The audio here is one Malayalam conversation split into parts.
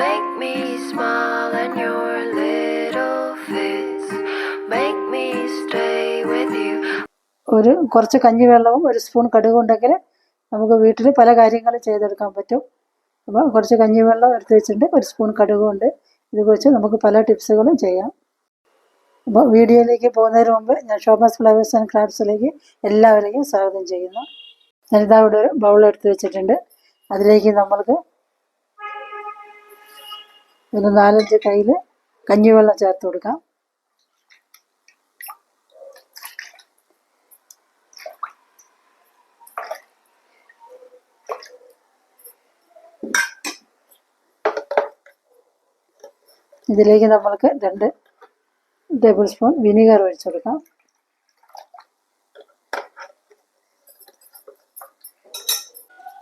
make me smile and your little face. Make me stay with you. ഒരു കുറച്ച് കഞ്ഞിവെള്ളവും ഒരു സ്പൂൺ കടുകും ഉണ്ടെങ്കിൽ നമുക്ക് വീട്ടിൽ പല കാര്യങ്ങളും ചെയ്തെടുക്കാൻ പറ്റും. അപ്പോൾ കുറച്ച് കഞ്ഞിവെള്ളം എടുത്ത് വെച്ചിട്ടുണ്ട്. ഒരു സ്പൂൺ കടുകും ഉണ്ട്. ഇത് വെച്ച് നമുക്ക് പല ടിപ്സുകളും ചെയ്യാം. അപ്പോൾ വീഡിയോയിലേക്ക് പോകുന്നതിന് മുമ്പ് ഞാൻ ഷോമസ് ഫ്ലവേഴ്സ് ആൻഡ് ക്രാഫ്റ്റ്സിലേക്ക് എല്ലാവരെയും സ്വാഗതം ചെയ്യുന്നു. ഞാനിതാ ഇവിടെ ഒരു ബൗൾ എടുത്ത് വെച്ചിട്ടുണ്ട്. അതിലേക്ക് നമ്മൾക്ക് ഒരു നാലഞ്ച് കയ്യിൽ കഞ്ഞിവെള്ളം ചേർത്ത് കൊടുക്കാം. ഇതിലേക്ക് നമ്മൾക്ക് രണ്ട് ടേബിൾ സ്പൂൺ വിനീഗർ ഒഴിച്ചു കൊടുക്കാം.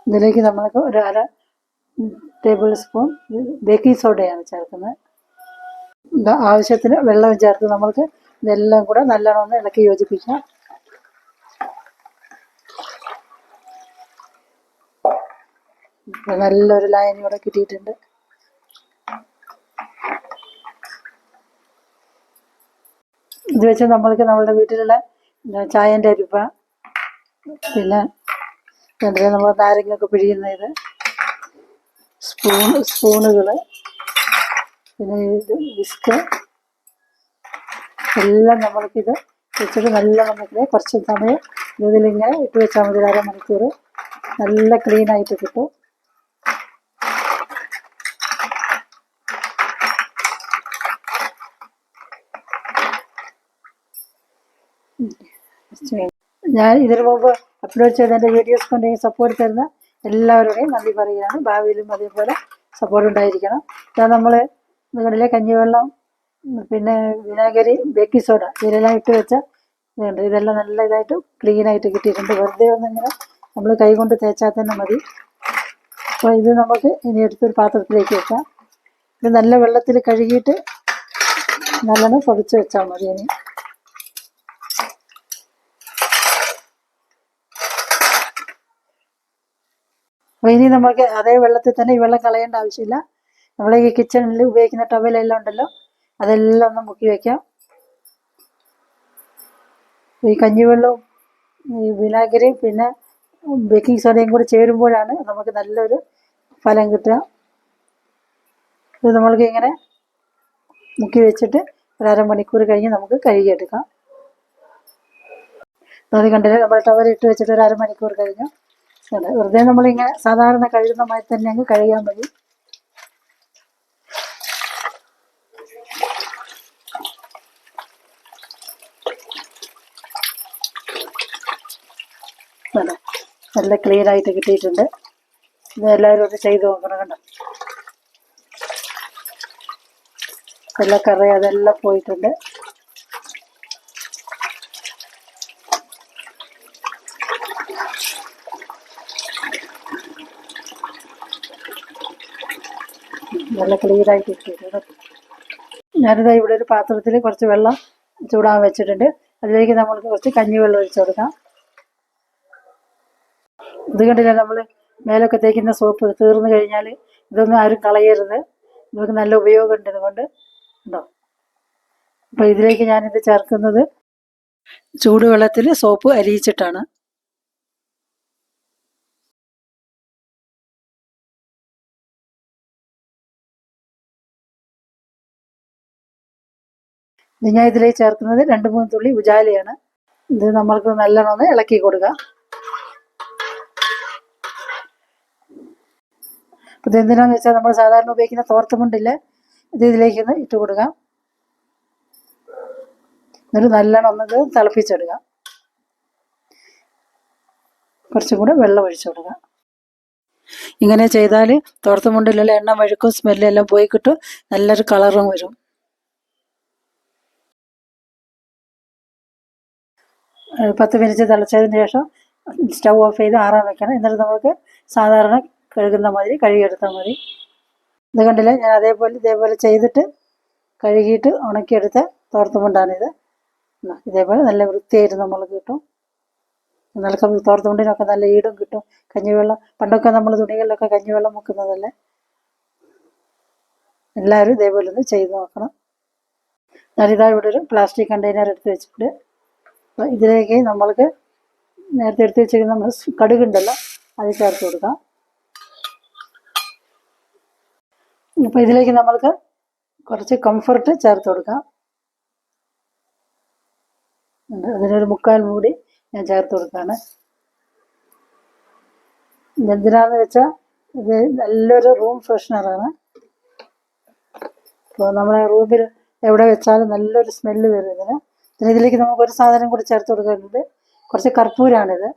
ഇതിലേക്ക് നമ്മൾക്ക് ഒരു അര ടേബിൾ സ്പൂൺ ബേക്കിംഗ് സോഡയാണ് ചേർക്കുന്നത്. ആവശ്യത്തിന് വെള്ളം ചേർത്ത് നമ്മൾക്ക് ഇതെല്ലാം കൂടെ നല്ലോണം ഇളക്കി യോജിപ്പിക്കാം. നല്ലൊരു ലൈൻ ഇവിടെ കിട്ടിയിട്ടുണ്ട്. ഇത് വെച്ച് നമ്മൾക്ക് നമ്മളുടെ വീട്ടിലുള്ള ചായന്റെ അരിപ്പ പിന്നെ നമ്മൾ നാരങ്ങയൊക്കെ പിഴിയുന്ന ഇത് സ്പൂൺ സ്പൂണുകൾ പിന്നെ ഇത് വിസ്ക്. എല്ലാം നമ്മൾക്കിത് വെച്ചിട്ട് നല്ല നമുക്ക് കുറച്ച് സമയം ഇതിലിങ്ങനെ ഇട്ട് വെച്ചാൽ മതി ഒരു അരമണിക്കൂർ നല്ല ക്ലീൻ ആയിട്ട് കിട്ടും. ഞാൻ ഇതിനു മുമ്പ് അപ്ലോഡ് ചെയ്ത എന്റെ വീഡിയോസ് കൊണ്ട് സപ്പോർട്ട് തരുന്ന എല്ലാവരുടെയും നന്ദി പറയുകയാണ്. ഭാവിയിലും അതേപോലെ സപ്പോർട്ട് ഉണ്ടായിരിക്കണം. ഇതാ നമ്മൾ നിങ്ങളിലെ കഞ്ഞിവെള്ളം പിന്നെ വിനാഗിരി ബേക്കിംഗ് സോഡ ഇതിലെല്ലാം ഇട്ട് വെച്ച ഇതുണ്ട്. ഇതെല്ലാം നല്ല ഇതായിട്ട് ക്ലീൻ ആയിട്ട് കിട്ടിയിട്ടുണ്ട്. വെറുതെ ഒന്നിങ്ങനെ നമ്മൾ കൈ കൊണ്ട് തേച്ചാൽ തന്നെ മതി. അപ്പോൾ ഇത് നമുക്ക് ഇനി എടുത്തൊരു പാത്രത്തിലേക്ക് വെക്കാം. ഇത് നല്ല വെള്ളത്തിൽ കഴുകിയിട്ട് നല്ലോണം പൊടിച്ച് വെച്ചാൽ മതി ഇനി. അപ്പോൾ ഇനി നമുക്ക് അതേ വെള്ളത്തിൽ തന്നെ ഈ വെള്ളം കളയേണ്ട ആവശ്യമില്ല. നമ്മൾ ഈ കിച്ചണിൽ ഉപയോഗിക്കുന്ന ടവലെല്ലാം ഉണ്ടല്ലോ അതെല്ലാം ഒന്ന് മുക്കി വയ്ക്കാം ഈ കഞ്ഞിവെള്ളവും ഈ വിനാഗിരിയും പിന്നെ ബേക്കിംഗ് സോഡയും കൂടി ചേരുമ്പോഴാണ് നമുക്ക് നല്ലൊരു ഫലം കിട്ടുക. ഇത് നമ്മൾക്ക് ഇങ്ങനെ മുക്കി വെച്ചിട്ട് ഒരു അരമണിക്കൂർ കഴിഞ്ഞ് നമുക്ക് കഴുകിയെടുക്കാം. അത് കണ്ടില്ല? നമ്മൾ ടവൽ ഇട്ട് വെച്ചിട്ട് ഒരു അരമണിക്കൂർ കഴിഞ്ഞു. വെറുതെ നമ്മളിങ്ങനെ സാധാരണ കഴുകുന്ന മാതിരി തന്നെ അങ്ങ് കഴുകാൻ മതി. നല്ല ക്ലീൻ ആയിട്ട് കിട്ടിയിട്ടുണ്ട്. ഇത് എല്ലാവരും ഒന്ന് ചെയ്ത് നോക്കണം കണ്ടോ നല്ല കറി അതെല്ലാം പോയിട്ടുണ്ട്. നല്ല ക്ലിയർ ആയിട്ട് കേട്ടോ. ഞാനിതാ ഇവിടെ ഒരു പാത്രത്തിൽ കുറച്ച് വെള്ളം ചൂടാൻ വെച്ചിട്ടുണ്ട്. അതിലേക്ക് നമ്മൾക്ക് കുറച്ച് കഞ്ഞിവെള്ളം ഒഴിച്ചു കൊടുക്കാം. ഇത് കണ്ടില്ല നമ്മൾ മേലൊക്കെ തേക്കുന്ന സോപ്പ് തീർന്നു കഴിഞ്ഞാൽ ഇതൊന്നും ആരും കളയരുത്. നമുക്ക് നല്ല ഉപയോഗമുണ്ട് ഇതുകൊണ്ട്. ഉണ്ടോ? അപ്പോൾ ഇതിലേക്ക് ഞാനിത് ചേർക്കുന്നത് ചൂടുവെള്ളത്തിൽ സോപ്പ് അലിയിച്ചിട്ടാണ് ഇത് ഞാൻ ഇതിലേക്ക് ചേർക്കുന്നത് രണ്ട് മൂന്ന് തുള്ളി ഉജാലയാണ്. ഇത് നമ്മൾക്ക് നല്ലോണം ഇളക്കി കൊടുക്കുക അപ്പം ഇത് എന്തിനാന്ന് വെച്ചാൽ നമ്മൾ സാധാരണ ഉപയോഗിക്കുന്ന തോർത്തുമുണ്ടില്ലേ. ഇത് ഇതിലേക്ക് ഒന്ന് ഇട്ട് കൊടുക്കുക എന്നിട്ട് നല്ലോണം ഒന്നത് തിളപ്പിച്ചെടുക്കുക കുറച്ചും കൂടെ വെള്ളം ഒഴിച്ചു കൊടുക്കുക ഇങ്ങനെ ചെയ്താൽ തോർത്തുമുണ്ടിലുള്ള എണ്ണ വഴുക്കും സ്മെല്ലും എല്ലാം പോയി കിട്ടും. നല്ലൊരു കളറും വരും. പത്ത് മിനിറ്റ് തിളച്ചതിന് ശേഷം സ്റ്റൗ ഓഫ് ചെയ്ത് ആറാൻ വെക്കണം. എന്നിട്ട് നമുക്ക് സാധാരണ കഴുകുന്ന മാതിരി കഴുകിയെടുത്താൽ മതി. ഇത് കണ്ടില്ലേ? ഞാൻ അതേപോലെ ഇതേപോലെ ചെയ്തിട്ട് കഴുകിയിട്ട് ഉണക്കിയെടുത്ത തോർത്തുമുണ്ടാണിത്. ഇത് ഇതേപോലെ നല്ല വൃത്തിയായിട്ട് നമ്മൾക്ക് കിട്ടും. നല്ല തോർത്തുമുണ്ടിനൊക്കെ നല്ല ഈടും കിട്ടും. കഞ്ഞിവെള്ളം പണ്ടൊക്കെ നമ്മൾ തുണികളിലൊക്കെ കഞ്ഞിവെള്ളം മുക്കുന്നതല്ലേ? എല്ലാവരും ഇതേപോലെ ഒന്ന് ചെയ്ത് നോക്കണം. ഞാനിതാ ഇവിടെ ഒരു പ്ലാസ്റ്റിക് കണ്ടെയ്നർ എടുത്ത് അപ്പോൾ ഇതിലേക്ക് നമ്മൾക്ക് നേരത്തെ എടുത്ത് വെച്ചിരിക്കുന്ന നമ്മൾ കടുകുണ്ടല്ലോ അത് ചേർത്ത് കൊടുക്കാം. അപ്പോൾ ഇതിലേക്ക് നമ്മൾക്ക് കുറച്ച് കംഫർട്ട് ചേർത്ത് കൊടുക്കാം. അതിനൊരു മുക്കാൽ മൂടി ഞാൻ ചേർത്ത് കൊടുക്കുകയാണ്. ഇതെന്തിനാന്ന് വെച്ചാൽ ഇത് നല്ലൊരു റൂം ഫ്രഷ്നറാണ് അപ്പോൾ നമ്മുടെ റൂമിൽ എവിടെ വെച്ചാലും നല്ലൊരു സ്മെല്ല് വരും ഇതിന്. പിന്നെ ഇതിലേക്ക് നമുക്ക് ഒരു സാധനം കൂടി ചേർത്ത് കൊടുക്കാനുണ്ട്. കുറച്ച് കർപ്പൂരാണിത്.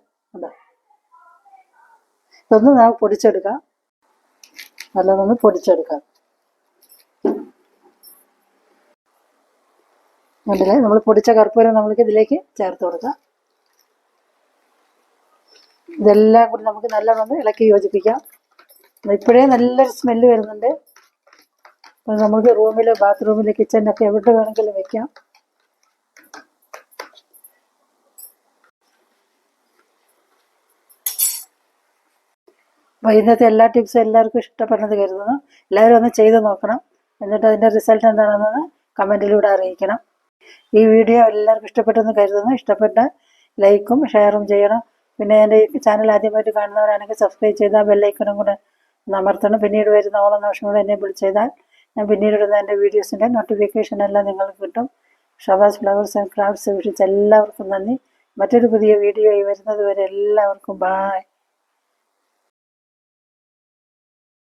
ഇതൊന്ന് നമുക്ക് പൊടിച്ചെടുക്കാം. നല്ലതൊന്ന് പൊടിച്ചെടുക്കാം. കണ്ടില്ലേ? നമ്മൾ പൊടിച്ച കർപ്പൂരം നമ്മൾക്ക് ഇതിലേക്ക് ചേർത്ത് കൊടുക്കാം. ഇതെല്ലാം കൂടി നമുക്ക് നല്ലവണ്ണം ഇളക്കി യോജിപ്പിക്കാം. ഇപ്പോഴേ നല്ലൊരു സ്മെല്ല് വരുന്നുണ്ട്. നമുക്ക് റൂമിൽ ബാത്റൂമിൽ കിച്ചണിലൊക്കെ എവിടെ വേണമെങ്കിലും വെക്കാം. അപ്പോൾ ഇന്നത്തെ എല്ലാ ടിപ്സും എല്ലാവർക്കും ഇഷ്ടപ്പെടുന്നത് കരുതുന്നു. എല്ലാവരും ഒന്ന് ചെയ്ത് നോക്കണം. എന്നിട്ട് അതിന്റെ റിസൾട്ട് എന്താണെന്ന് കമന്റിലൂടെ അറിയിക്കണം. ഈ വീഡിയോ എല്ലാവർക്കും ഇഷ്ടപ്പെട്ടെന്ന് കരുതുന്നു. ഇഷ്ടപ്പെട്ട ലൈക്കും ഷെയറും ചെയ്യണം. പിന്നെ എന്റെ ചാനൽ ആദ്യമായിട്ട് കാണുന്നവരാണെങ്കിൽ സബ്സ്ക്രൈബ് ചെയ്താൽ ബെല്ലൈക്കണും കൂടെ അമർത്തണം. പിന്നീട് വരുന്ന ഓളം നിമിഷം കൂടെ എന്നെ ചെയ്താൽ ഞാൻ പിന്നീട് ഇടുന്ന എന്റെ വീഡിയോസിന്റെ നോട്ടിഫിക്കേഷൻ എല്ലാം നിങ്ങൾക്ക് കിട്ടും. ഷവാസ് ഫ്ലവേഴ്സ് ആൻഡ് ക്രാഫ്റ്റ്സ് വിഷയിച്ച് എല്ലാവർക്കും നന്ദി. മറ്റൊരു പുതിയ വീഡിയോ വരുന്നത് വരെ എല്ലാവർക്കും ബായ്